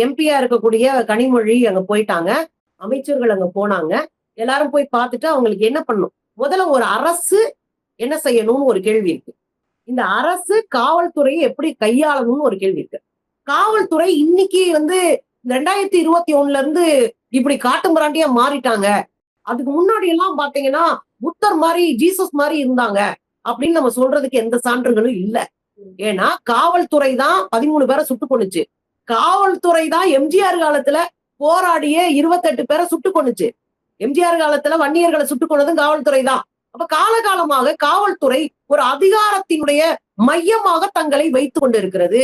Speaker 2: எம்பியா இருக்கக்கூடிய கனிமொழி அங்க போயிட்டாங்க. அமைச்சர்கள் அங்க போனாங்க. எல்லாரும் போய் பார்த்துட்டு அவங்களுக்கு என்ன பண்ணும் முதல்ல ஒரு அரசு என்ன செய்யணும்னு ஒரு கேள்வி இருக்கு. இந்த அரசு காவல்துறையை எப்படி கையாளணும்னு ஒரு கேள்வி இருக்கு. காவல்துறை இன்னைக்கு வந்து ரெண்டாயிரத்தி இருபத்தி ஒண்ணுல இருந்து இப்படி காட்டு மிராண்டியா மாறிட்டாங்க. அதுக்கு முன்னாடி எல்லாம் பாத்தீங்கன்னா புத்தர் மாதிரி ஜீசஸ் மாதிரி இருந்தாங்க அப்படின்னு நம்ம சொல்றதுக்கு எந்த சான்றுகளும் இல்ல. ஏன்னா காவல்துறை தான் பதிமூணு பேரை சுட்டு கொண்டுச்சு காவல்துறை தான் எம்ஜிஆர் காலத்துல போராடியே இருபத்தெட்டு பேரை சுட்டு கொண்டுச்சு எம்ஜிஆர் காலத்துல வன்னியர்களை சுட்டு கொண்டதும் காவல்துறை தான். அப்ப காலகாலமாக காவல்துறை ஒரு அதிகாரத்தினுடைய மையமாக தங்களை வைத்துக் கொண்டிருக்கிறது.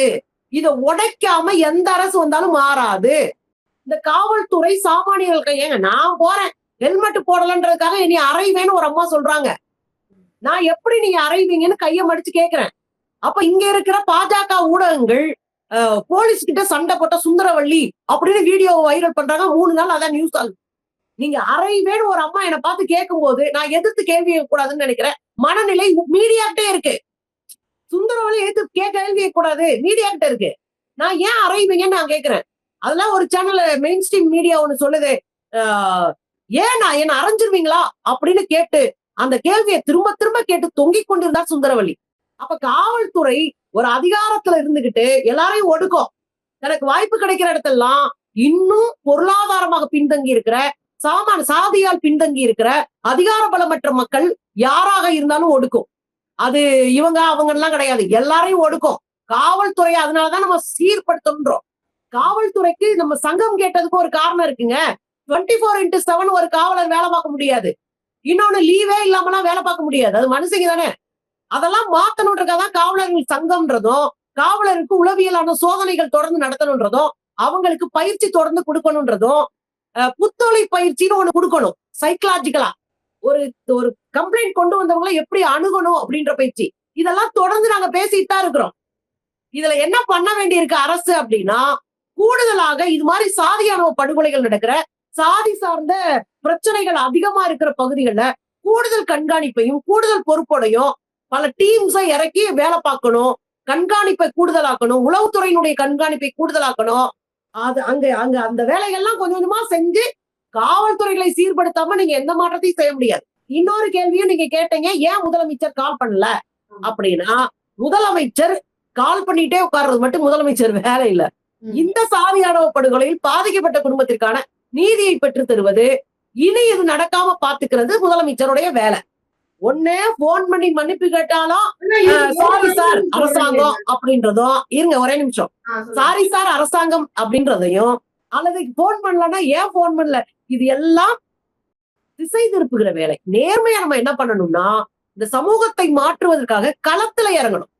Speaker 2: இதை உடைக்காம எந்த அரசு வந்தாலும் மாறாது. இந்த காவல்துறை சாமானியர்களுக்கு ஏங்க நான் போறேன். ஹெல்மெட் போடலன்றதுக்காக இனி அறைவேன்னு ஒரு அம்மா சொல்றாங்க. நான் எப்படி நீங்க அறைவீங்கன்னு கைய மடிச்சு கேக்குறேன். அப்ப இங்க இருக்கிற பாஜக ஊடகங்கள் போலீஸ் கிட்ட சண்டை போட்ட சுந்தரவள்ளி அப்படின்னு வீடியோ வைரல் பண்றாங்க. மூணு நாள் அதான் நியூஸ் ஆகுது. நீங்க அறைவேன்னு ஒரு அம்மா என்னை பார்த்து கேட்கும்போது நான் எதிர்த்து கேள்வி கூடாதுன்னு நினைக்கிறேன். மனநிலை மீடியாக்கிட்டே இருக்கு. சுந்தரவள்ளி எதிர்த்து கேட்க கேள்வி கூடாது மீடியாக்கிட்ட இருக்கு. நான் ஏன் அறைவீங்கன்னு நான் கேட்கிறேன் அதெல்லாம் ஒரு சேனல் மெயின் ஸ்ட்ரீம் மீடியா ஒண்ணு சொல்லுது. ஆஹ், ஏன் நான் என்ன அரைஞ்சிருவீங்களா? அப்படின்னு கேட்டு அந்த கேள்வியை திரும்ப திரும்ப கேட்டு தொங்கிக் கொண்டிருந்தார் சுந்தரவள்ளி. அப்ப காவல்துறை ஒரு அதிகாரத்துல இருந்துகிட்டு எல்லாரையும் ஒடுக்கும். தனக்கு வாய்ப்பு கிடைக்கிற இடத்தெல்லாம் இன்னும் பொருளாதாரமாக பின்தங்கி இருக்கிற சாமான சாதியால் பின்தங்கி இருக்கிற அதிகார பலமற்ற மக்கள் யாராக இருந்தாலும் ஒடுக்கும். அது இவங்க அவங்க எல்லாம் கிடையாது. எல்லாரையும் ஒடுக்கும். காவல்துறை அதனாலதான் நம்ம சீர்படுத்துன்றோம் காவல்துறைக்கு நம்ம சங்கம் கேட்டதுக்கு ஒரு காரணம் இருக்குங்க. டுவெண்ட்டி ஃபோர் இன்ட்டு செவன் ஒரு காவலர் வேலை பார்க்க முடியாது. இன்னொன்னு லீவே இல்லாமலாம் வேலை பார்க்க முடியாது. அது மனுஷங்க தானே. அதெல்லாம் மாத்தணுன்றதான் காவலர்கள் சங்கம்ன்றதும் காவலருக்கு உளவியலான சோதனைகள் தொடர்ந்து நடத்தணுன்றதும் அவங்களுக்கு பயிற்சி தொடர்ந்து கொடுக்கணுன்றதும் அஹ், பயிற்சின்னு ஒண்ணு கொடுக்கணும். சைக்கலாஜிக்கலா ஒரு ஒரு கம்ப்ளைண்ட் கொண்டு வந்தவங்களை எப்படி அணுகணும் அப்படின்ற பயிற்சி. இதெல்லாம் தொடர்ந்து நாங்க பேசிட்டு தான் இருக்கிறோம். இதுல என்ன பண்ண வேண்டியிருக்கு அரசு அப்படின்னா கூடுதலாக இது மாதிரி சாதியானவ படுகொலைகள் நடக்கிற சாதி சார்ந்த பிரச்சனைகள் அதிகமா இருக்கிற பகுதிகளில் கூடுதல் கண்காணிப்பையும் கூடுதல் பொறுப்போடையும் பல டீம்ஸை இறக்கி வேலை பார்க்கணும் கண்காணிப்பை கூடுதலாக்கணும் உளவுத்துறையினுடைய கண்காணிப்பை கூடுதலாக்கணும். அது அங்க அங்க அந்த வேலைகள்லாம் கொஞ்சம் கொஞ்சமா செஞ்சு காவல்துறைகளை சீர்படுத்தாம நீங்க எந்த மாற்றத்தையும் செய்ய முடியாது. இன்னொரு கேள்வியும் நீங்க கேட்டீங்க ஏன் முதலமைச்சர் கால் பண்ணல? அப்படின்னா முதலமைச்சர் கால் பண்ணிட்டே உட்கார்றது மட்டும் முதலமைச்சர் வேலை இல்ல. இந்த சாதியானவ படுகொலையில் பாதிக்கப்பட்ட குடும்பத்திற்கான நீதியை பெற்று தருவது இனி இது நடக்காம பாத்துக்கிறது முதலமைச்சருடைய வேலை. ஒண்ணு போன் பண்ணி மன்னிப்பு கேட்டாலும் சாரி சார் அரசாங்கம் அப்படின்றதும் இருங்க ஒரே நிமிஷம். சாரி சார் அரசாங்கம் அப்படின்றதையும் அல்லது போன் பண்ணலன்னா ஏன் போன் பண்ணல? இது எல்லாம் திசை திருப்புகிற வேலை. நேர்மையா நம்ம என்ன பண்ணணும்னா இந்த சமூகத்தை மாற்றுவதற்காக களத்துல இறங்கணும்.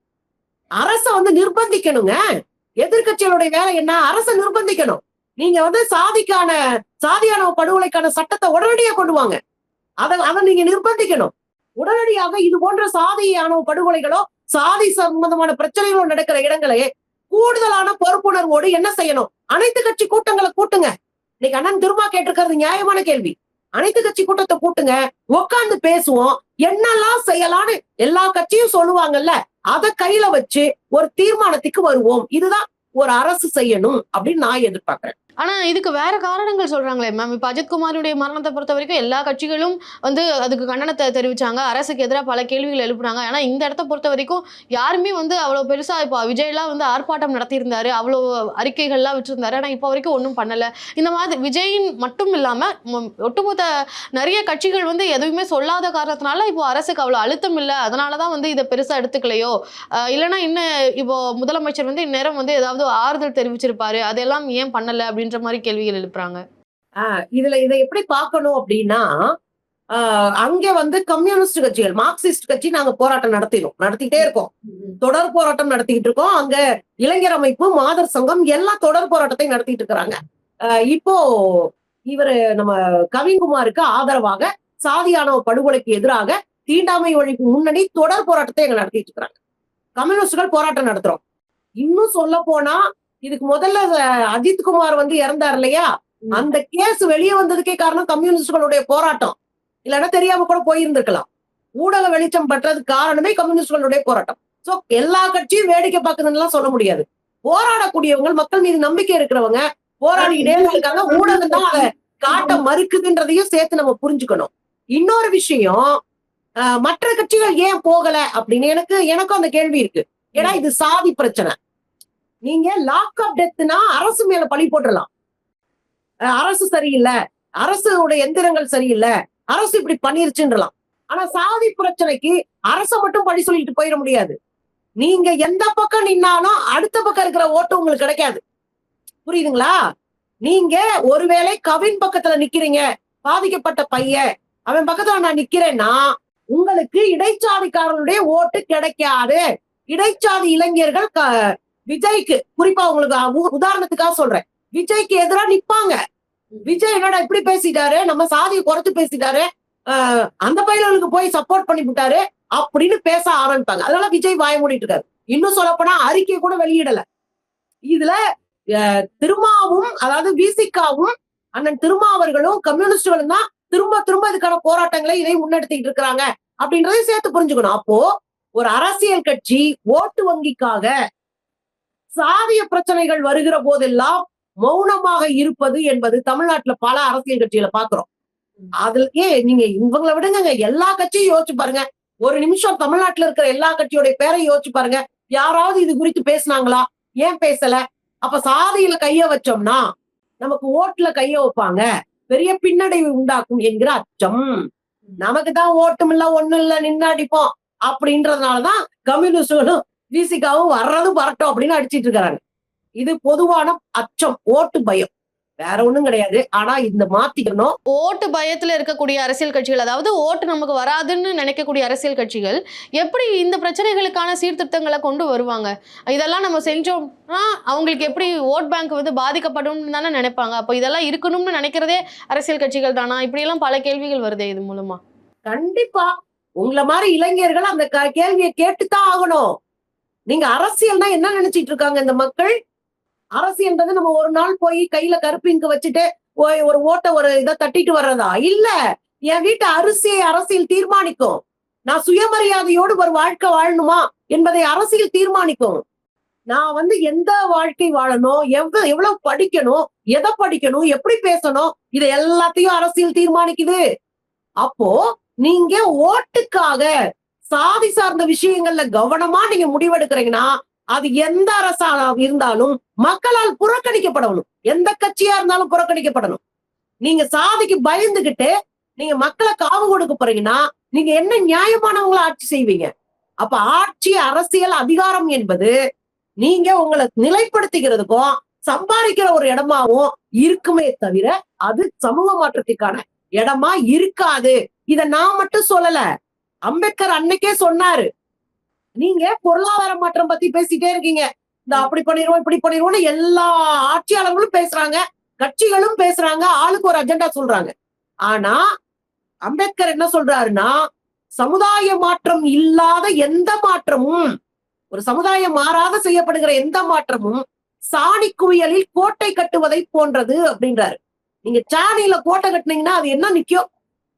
Speaker 2: அரச வந்து நிர்பந்திக்கணுங்க. எதிர்கட்சிகளுடைய வேலை என்ன? அரசை நிர்பந்திக்கணும். நீங்க வந்து சாதிக்கான சாதியான படுகொலைக்கான சட்டத்தை உடனடியா கொண்டு வாங்க. அதை அதை நீங்க நிர்பந்திக்கணும். உடனடியாக இது போன்ற சாதியான படுகொலைகளோ சாதி சம்பந்தமான பிரச்சனைகளோ நடக்கிற இடங்களே கூடுதலான பொறுப்புணர்வோடு என்ன செய்யணும்? அனைத்து கட்சி கூட்டங்களை கூட்டுங்க. இன்னைக்கு அண்ணன் திருமா கேட்டிருக்கிறது நியாயமான கேள்வி. அனைத்து கட்சி கூட்டத்தை கூட்டுங்க. உட்காந்து பேசுவோம். என்னெல்லாம் செய்யலாம்னு எல்லா கட்சியும் சொல்லுவாங்கல்ல. அதை கையில வச்சு ஒரு தீர்மானத்துக்கு வருவோம். இதுதான் ஒரு அரசு செய்யணும் அப்படின்னு நான் எதிர்பார்க்கிறேன்.
Speaker 1: ஆனால் இதுக்கு வேற காரணங்கள் சொல்கிறாங்களே மேம் இப்போ அஜித்குமாருடைய மரணத்தை பொறுத்த வரைக்கும் எல்லா கட்சிகளும் வந்து அதுக்கு கண்டனத்தை தெரிவிச்சாங்க. அரசுக்கு எதிராக பல கேள்விகள் எழுப்புனாங்க. ஆனால் இந்த இடத்த பொறுத்த வரைக்கும் யாருமே வந்து அவ்வளோ பெருசாக இப்போ விஜய்லாம் வந்து ஆர்ப்பாட்டம் நடத்தியிருந்தாரு. அவ்வளோ அறிக்கைகள்லாம் வச்சுருந்தாரு. ஆனால் இப்போ வரைக்கும் ஒன்றும் பண்ணலை. இந்த மாதிரி விஜயின் மட்டும் இல்லாமல் ஒட்டுமொத்த நிறைய கட்சிகள் வந்து எதுவுமே சொல்லாத காரணத்தினால இப்போ அரசுக்கு அவ்வளோ அழுத்தம் இல்லை. அதனாலதான் வந்து இதை பெருசாக எடுத்துக்கலையோ? இல்லைனா இல்லைன்னா இன்னும் இப்போ முதலமைச்சர் வந்து இந்நேரம் வந்து ஏதாவது ஆறுதல் தெரிவிச்சிருப்பாரு. அதெல்லாம் ஏன் பண்ணலை அப்படின்னு அப்படின்ற மாதிரி கேள்விகள் எழுப்புறாங்க.
Speaker 2: இதுல இதை எப்படி பார்க்கணும் அப்படின்னா அங்க வந்து கம்யூனிஸ்ட் கட்சிகள் மார்க்சிஸ்ட் கட்சி நாங்க போராட்டம் நடத்தினோம். நடத்திட்டே இருக்கோம். தொடர் போராட்டம் நடத்திட்டு இருக்கோம். அங்க இளைஞர் அமைப்பு மாதர் சங்கம் எல்லாம் தொடர் போராட்டத்தை நடத்திட்டு இருக்கிறாங்க. இப்போ இவரு நம்ம கவின்குமாருக்கு ஆதரவாக சாதியானவ படுகொலைக்கு எதிராக தீண்டாமை ஒழிப்பு முன்னணி தொடர் போராட்டத்தை எங்க நடத்திட்டு இருக்கிறாங்க. கம்யூனிஸ்டுகள் போராட்டம் நடத்துறோம். இன்னும் சொல்ல போனா இதுக்கு முதல்ல அஹ், அஜித்குமார் வந்து இறந்தார் இல்லையா? அந்த கேஸ் வெளியே வந்ததுக்கே காரணம் கம்யூனிஸ்டுகளுடைய போராட்டம். இல்லைன்னா தெரியாம கூட போயிருந்திருக்கலாம். ஊடக வெளிச்சம் பற்றதுக்கு காரணமே கம்யூனிஸ்டுகளுடைய போராட்டம். சோ எல்லா கட்சியும் வேடிக்கை பார்க்குதுன்னு சொல்ல முடியாது. போராடக்கூடியவங்க மக்கள் மீது நம்பிக்கை இருக்கிறவங்க போராடிக்கிட்டே இருக்காங்க ஊடகம் தான் அதை காட்ட மறுக்குதுன்றதையும் சேர்த்து நம்ம புரிஞ்சுக்கணும். இன்னொரு விஷயம் மற்ற கட்சிகள் ஏன் போகல அப்படின்னு எனக்கு எனக்கும் அந்த கேள்வி இருக்கு. ஏன்னா இது சாதி பிரச்சனை. நீங்க லாக் அப் டெத்னா அரசு மேல பழி போட்டுடலாம் அரசு சரியில்லை. அரசுடைய எந்திரங்கள் சரியில்லை. அரசு இப்படி பண்ணிருச்சுன்றலாம். ஆனா சாதி பிரச்சனைக்கு அரச மட்டும் பழி சொல்லிட்டு போயிட முடியாது. நீங்க எந்த பக்கம் நின்னாலும் அடுத்த பக்கம் இருக்கிற ஓட்டு உங்களுக்கு கிடைக்காது. புரியுதுங்களா? நீங்க ஒருவேளை கவின் பக்கத்துல நிக்கிறீங்க பாதிக்கப்பட்ட பையன் அவன் பக்கத்துல நான் நிக்கிறேன்னா உங்களுக்கு இடைச்சாதிக்காரனுடைய ஓட்டு கிடைக்காது. இடைச்சாதி இளைஞர்கள் க- விஜய்க்கு குறிப்பா உங்களுக்கு உ- உதாரணத்துக்காக சொல்றேன். விஜய்க்கு எதிராக நிப்பாங்க. விஜய் என்னடா இப்படி பேசிட்டாரு? நம்ம சாதியை குறைச்சு பேசிட்டாரு. ஆஹ் அந்த பையனுக்கு போய் சப்போர்ட் பண்ணி விட்டாரு அப்படின்னு பேச ஆரம்பிப்பாங்க. அதனால விஜய் வாய மூடிட்டு இருக்காரு. இன்னும் சொல்ல போனா அறிக்கை கூட வெளியிடல. இதுல அஹ், திருமாவும் அதாவது விசிகாவும் அண்ணன் திருமாவர்களும் கம்யூனிஸ்டுகளும் தான் திரும்ப திரும்ப இதுக்கான போராட்டங்களை இதை முன்னெடுத்துக்கிட்டு இருக்கிறாங்க. அப்படின்றதையும் சேர்த்து புரிஞ்சுக்கணும். அப்போ ஒரு அரசியல் கட்சி ஓட்டு வங்கிக்காக சாதிய பிரச்சனைகள் வருகிற போதெல்லாம் மௌனமாக இருப்பது என்பது தமிழ்நாட்டுல பல அரசியல் கட்சியில பாக்குறோம் அதுல ஏ நீங்க இவங்களை விடுங்க எல்லா கட்சியும் யோசிச்சு பாருங்க. ஒரு நிமிஷம் தமிழ்நாட்டுல இருக்கிற எல்லா கட்சியோட பேரை யோசிச்சு பாருங்க. யாராவது இது குறித்து பேசுனாங்களா? ஏன் பேசல? அப்ப சாதியில கைய வச்சோம்னா நமக்கு ஓட்டுல கைய வைப்பாங்க. பெரிய பின்னடைவு உண்டாக்கும் என்கிற அச்சம். நமக்கு தான் ஓட்டும் இல்ல ஒண்ணும் இல்ல நின்னடிப்போம் அப்படின்றதுனாலதான் கம்யூனிஸ்டுகளும் விசிகாவும் வர்றதும் வரட்டும் அப்படின்னு அடிச்சிட்டு இருக்காங்க. இது பொதுவான அச்சம் ஓட்டு பயம். வேற ஒண்ணும் கிடையாது. ஆனா இந்த மாத்திக்கணும்.
Speaker 1: ஓட்டு பயத்துல இருக்கக்கூடிய அரசியல் கட்சிகள் அதாவது ஓட்டு நமக்கு வராதுன்னு நினைக்கக்கூடிய அரசியல் கட்சிகள் எப்படி இந்த பிரச்சனைகளுக்கான சீர்திருத்தங்களை கொண்டு வருவாங்க? இதெல்லாம் நம்ம செஞ்சோம்னா அவங்களுக்கு எப்படி ஓட் பேங்க் வந்து பாதிக்கப்படும் தானே நினைப்பாங்க. அப்போ இதெல்லாம் இருக்கணும்னு நினைக்கிறதே அரசியல் கட்சிகள் தானா? இப்படியெல்லாம் பல கேள்விகள் வருதே இது மூலமா.
Speaker 2: கண்டிப்பா. உங்களை மாதிரி இளைஞர்கள் அந்த கேள்வியை கேட்டுத்தான் ஆகணும். நீங்க அரசியல்னா என்ன நினைச்சிட்டு இருக்காங்க இந்த மக்கள்? அரசியல்ன்றது நம்ம ஒரு நாள் போய் கையில கருப்பு இங்க வச்சுட்டு ஒரு ஓட்ட ஒரு இதை தட்டிட்டு வர்றதா? இல்ல. என் வீட்டு அரிசியை அரசியல் தீர்மானிக்கும். நான் சுயமரியாதையோடு ஒரு வாழ்க்கை வாழணுமா என்பதை அரசியல் தீர்மானிக்கும். நான் வந்து எந்த வாழ்க்கை வாழணும்? எவ்வளவு எவ்வளவு படிக்கணும்? எதை படிக்கணும்? எப்படி பேசணும்? இதை எல்லாத்தையும் அரசியல் தீர்மானிக்குது. அப்போ நீங்க ஓட்டுக்காக சாதி சார்ந்த விஷயங்கள்ல கவனமா நீங்க முடிவெடுக்கிறீங்கன்னா அது எந்த அரசா இருந்தாலும் மக்களால் புறக்கணிக்கப்படணும். எந்த கட்சியா இருந்தாலும் புறக்கணிக்கப்படணும். நீங்க சாதிக்கு பயந்துகிட்டு நீங்க மக்களை காவு கொடுக்க போறீங்கன்னா நீங்க என்ன நியாயமானவங்களை ஆட்சி செய்வீங்க? அப்ப ஆட்சி அரசியல் அதிகாரம் என்பது நீங்க உங்களை நிலைப்படுத்திக்கிறதுக்கும் சம்பாதிக்கிற ஒரு இடமாவும் இருக்குமே தவிர அது சமூக மாற்றத்துக்கான இடமா இருக்காது. இத நான் மட்டும் சொல்லல. அம்பேத்கர் அன்னைக்கே சொன்னாரு. நீங்க பொருளாதார மாற்றம் பத்தி பேசிட்டே இருக்கீங்க. இந்த அப்படி பண்ணிடுவோம் இப்படி பண்ணிடுவோம்னு எல்லா ஆட்சியாளர்களும் பேசுறாங்க கட்சிகளும் பேசுறாங்க ஆளுக்கு ஒரு அஜெண்டா சொல்றாங்க. ஆனா அம்பேத்கர் என்ன சொல்றாருன்னா சமுதாய மாற்றம் இல்லாத எந்த மாற்றமும் ஒரு சமுதாயம் மாறாத செய்யப்படுகிற எந்த மாற்றமும் சாணி குவியலில் கோட்டை கட்டுவதை போன்றது அப்படின்றாரு. நீங்க சாணியில கோட்டை கட்டினீங்கன்னா அது என்ன நிக்கும்?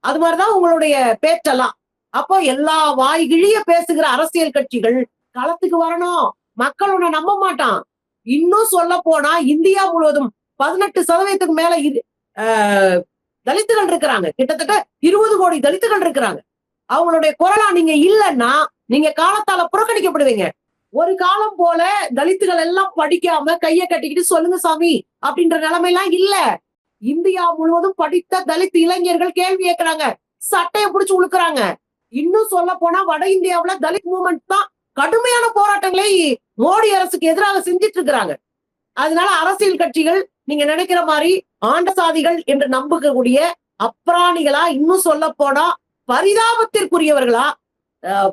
Speaker 2: அது மாதிரிதான் உங்களுடைய பேச்செல்லாம். அப்போ எல்லா வாய்கிழிய பேசுகிற அரசியல் கட்சிகள் களத்துக்கு வரணும். மக்கள் உன்னை நம்ப மாட்டான். இன்னும் சொல்ல போனா இந்தியா முழுவதும் பதினெட்டு சதவீதத்துக்கு மேல இரு- ஆஹ் தலித்துகள் இருக்கிறாங்க. கிட்டத்தட்ட இருபது கோடி தலித்துகள் இருக்கிறாங்க. அவங்களுடைய குரலா நீங்க இல்லைன்னா நீங்க காலத்தால புறக்கணிக்கப்படுவீங்க. ஒரு காலம் போல தலித்துகள் எல்லாம் படிக்காம கைய கட்டிக்கிட்டு சொல்லுங்க சாமி அப்படின்ற நிலைமையெல்லாம் இல்ல. இந்தியா முழுவதும் படித்த தலித் இளைஞர்கள் கேள்வி கேட்கிறாங்க. சட்டையை பிடிச்சு உழுக்குறாங்க. இன்னும் சொல்ல போனா வட இந்தியாவுல தலித் மூமெண்ட் தான் கடுமையான போராட்டங்களை மோடி அரசுக்கு எதிராக செஞ்சிட்டு இருக்கிறாங்க. அதனால அரசியல் கட்சிகள் நீங்க நினைக்கிற மாதிரி ஆண்ட சாதிகள் என்று நம்பக்கூடிய அப்ராணிகளா இன்னும் சொல்ல போனா பரிதாபத்திற்குரியவர்களா அஹ்,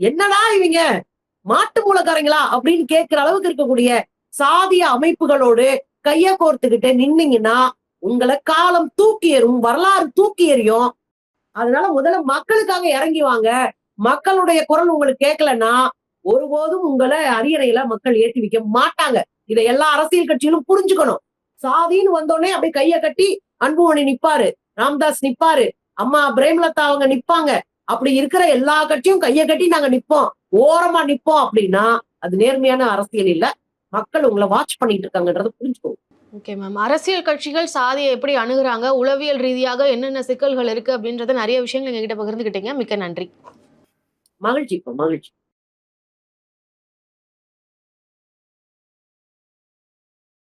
Speaker 2: என்னடா இவங்க மாட்டு மூலக்காரங்களா அப்படின்னு கேட்கிற அளவுக்கு இருக்கக்கூடிய சாதிய அமைப்புகளோடு கைய கோர்த்துக்கிட்டு நின்னீங்கன்னா உங்களை காலம் தூக்கி எறும் வரலாறு தூக்கி எறியும். அதனால முதல்ல மக்களுக்காக இறங்கி வாங்க. மக்களுடைய குரல் உங்களுக்கு கேட்கலன்னா ஒருபோதும் உங்களை அரியணையில மக்கள் ஏற்றி வைக்க மாட்டாங்க. இதை எல்லா அரசியல் கட்சிகளும் புரிஞ்சுக்கணும். சாதின்னு வந்தோடனே அப்படியே கைய கட்டி அன்புமணி நிப்பாரு ராம்தாஸ் நிப்பாரு அம்மா பிரேமலதா அவங்க நிப்பாங்க. அப்படி இருக்கிற எல்லா கட்சியும் கைய கட்டி நாங்க நிப்போம். ஓரமா நிப்போம் அப்படின்னா அது நேர்மையான அரசியல் இல்ல. மக்கள் உங்களை வாட்ச் பண்ணிட்டு இருக்காங்கன்றத புரிஞ்சுக்கோங்க.
Speaker 1: ஓகே மேம் அரசியல் கட்சிகள் சாதியை எப்படி அணுகிறாங்க? உளவியல் ரீதியாக என்னென்ன சிக்கல்கள் இருக்கு அப்படின்றத நிறைய விஷயங்கள் எங்ககிட்ட பகிர்ந்துக்கிட்டீங்க மிக்க நன்றி.
Speaker 2: மகிழ்ச்சி மகிழ்ச்சி.